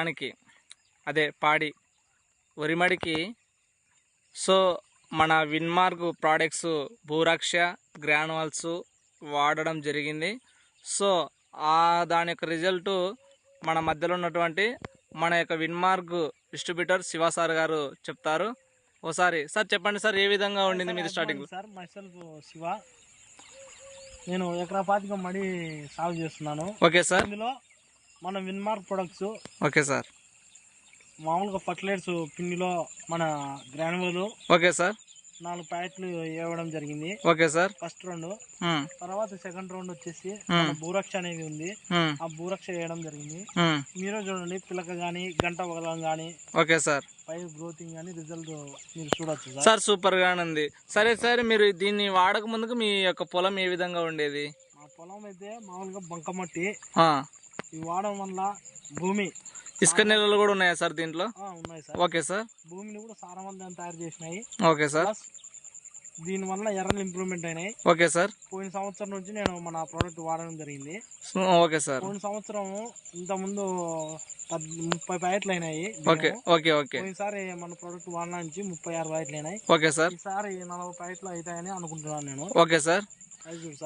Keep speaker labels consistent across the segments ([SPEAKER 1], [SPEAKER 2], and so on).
[SPEAKER 1] దానికి అదే పాడి వరిమడికి. సో మన విన్మార్గ్ ప్రోడక్ట్స్ భూరక్ష గ్రానువల్స్ వాడడం జరిగింది. సో ఆ దాని యొక్క రిజల్ట్ మన మధ్యలో ఉన్నటువంటి మన యొక్క విన్మార్గ్ డిస్ట్రిబ్యూటర్ శివ సార్ గారు చెప్తారు. ఓసారి సార్ చెప్పండి సార్ ఏ విధంగా ఉండింది మీది స్టార్టింగ్?
[SPEAKER 2] Sir myself Shiva. నేను ఎకరా పాతిక మడి సాగు చేస్తున్నాను.
[SPEAKER 1] Okay sir.
[SPEAKER 2] ఇందులో మన విన్మార్క్ ప్రొడక్ట్స్
[SPEAKER 1] ఓకే సార్.
[SPEAKER 2] మామూలుగా ఫర్టిలైజర్స్ పిండిలో మన గ్రానువల్
[SPEAKER 1] ఓకే సార్.
[SPEAKER 2] నాలుగు ప్యాకెట్లు ఇవ్వడం జరిగింది.
[SPEAKER 1] Okay sir.
[SPEAKER 2] ఫస్ట్ రౌండ్ తర్వాత సెకండ్ రౌండ్ వచ్చేసి భూరక్ష అనేది ఉంది. ఆ భూరక్ష వేయడం జరిగింది. మీరే చూడండి పిలక కానీ గంట వగలం కానీ
[SPEAKER 1] ఓకే సార్.
[SPEAKER 2] పై గ్రోతింగ్ కానీ రిజల్ట్ మీరు చూడొచ్చు సార్.
[SPEAKER 1] సూపర్ గానే ఉంది. సరే సార్ మీరు దీన్ని వాడక ముందుకు మీ యొక్క పొలం ఏ విధంగా ఉండేది?
[SPEAKER 2] మా పొలం అయితే మామూలుగా బంకమట్టి ఇవి వాడడం వల్ల భూమి
[SPEAKER 1] ఇసుక నెలలు కూడా ఉన్నాయా సార్ దీంట్లో?
[SPEAKER 2] ఉన్నాయి సార్.
[SPEAKER 1] Okay sir.
[SPEAKER 2] భూమిని కూడా సారవంతం తయారు చేసినాయి.
[SPEAKER 1] Okay sir.
[SPEAKER 2] దీని వల్ల ఎర్రలు ఇంప్రూవ్మెంట్ అయినాయి.
[SPEAKER 1] Okay sir.
[SPEAKER 2] పోయిన సంవత్సరం నుంచి నేను మన ప్రోడక్ట్ వాడడం జరిగింది.
[SPEAKER 1] Okay sir.
[SPEAKER 2] పోయిన సంవత్సరం ఇంత ముందు ముప్పై ప్యాకెట్లు అయినాయి
[SPEAKER 1] ఓకే. Okay okay.
[SPEAKER 2] పోయినసారి మన ప్రోడక్ట్ వాడిన నుంచి ముప్పై ఆరు ప్యాకెట్లు అయినాయి.
[SPEAKER 1] Okay sir.
[SPEAKER 2] ఈసారి నలభై ప్యాకెట్లు అవుతాయని అనుకుంటున్నాను నేను.
[SPEAKER 1] Okay sir.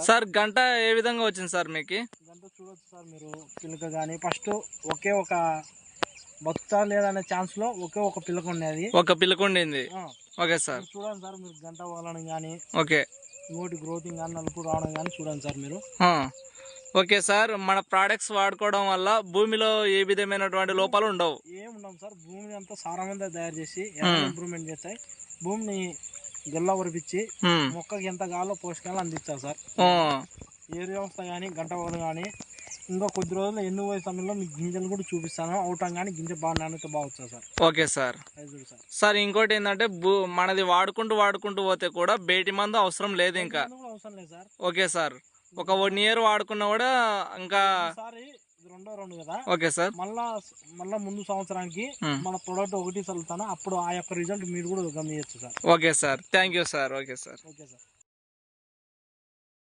[SPEAKER 2] సార్
[SPEAKER 1] గంట ఏ విధంగా వచ్చింది సార్ మీకు?
[SPEAKER 2] చూడొచ్చు సార్ మీరు పిల్లక కానీ ఫస్ట్ ఒకే ఒక బతుకుతా లేదనే ఛాన్స్లో ఒకే ఒక పిల్లక ఉండేది.
[SPEAKER 1] ఒక పిల్లకుండింది
[SPEAKER 2] ఆ,
[SPEAKER 1] ఓకే సార్.
[SPEAKER 2] చూడండి సార్ మీరు గంట వగలడం కానీ
[SPEAKER 1] ఓకే.
[SPEAKER 2] ఇంకోటి గ్రోతింగ్ కానీ నలుపు రావడం కానీ చూడండి సార్ మీరు.
[SPEAKER 1] ఓకే సార్ మన ప్రోడక్ట్స్ వాడుకోవడం వల్ల భూమిలో ఏ విధమైనటువంటి లోపాలు ఉండవు.
[SPEAKER 2] ఏం ఉండవు సార్ భూమిని అంతా సారవంతంగా తయారు చేసి. ఇంప్రూవ్మెంట్ చేస్తాయి. భూమిని గెల్ల ఉరిపించి మొక్కకి ఎంత కావాలో పోషకాలు అందిస్తారు సార్.
[SPEAKER 1] ఆ,
[SPEAKER 2] ఏరు వ్యవస్థ కానీ గంట వగలు కానీ ఇంకా కొద్ది రోజులు ఎన్ని పోయే సమయంలో మీకు గింజలు కూడా చూపిస్తాను. అవటం కానీ గింజ బాగా నాణ్యత బాగా sir.
[SPEAKER 1] Okay sir.
[SPEAKER 2] Sir.
[SPEAKER 1] Sir ఇంకోటి ఏంటంటే మనది వాడుకుంటూ వాడుకుంటూ పోతే కూడా బయటి మందు అవసరం లేదు ఇంకా.
[SPEAKER 2] అవసరం లేదు సార్.
[SPEAKER 1] Okay sir. ఒక వన్ ఇయర్ వాడుకున్నా కూడా ఇంకా
[SPEAKER 2] రెండో రౌండ్ కదా.
[SPEAKER 1] Okay sir.
[SPEAKER 2] మళ్ళా మళ్ళా ముందు సంవత్సరానికి. మన ప్రొడక్ట్ ఒకటి చల్లుతాను. అప్పుడు ఆ యొక్క రిజల్ట్ మీరు కూడా గమనించచ్చు sir.
[SPEAKER 1] Okay sir. Thank you sir. Okay sir.
[SPEAKER 2] Okay sir.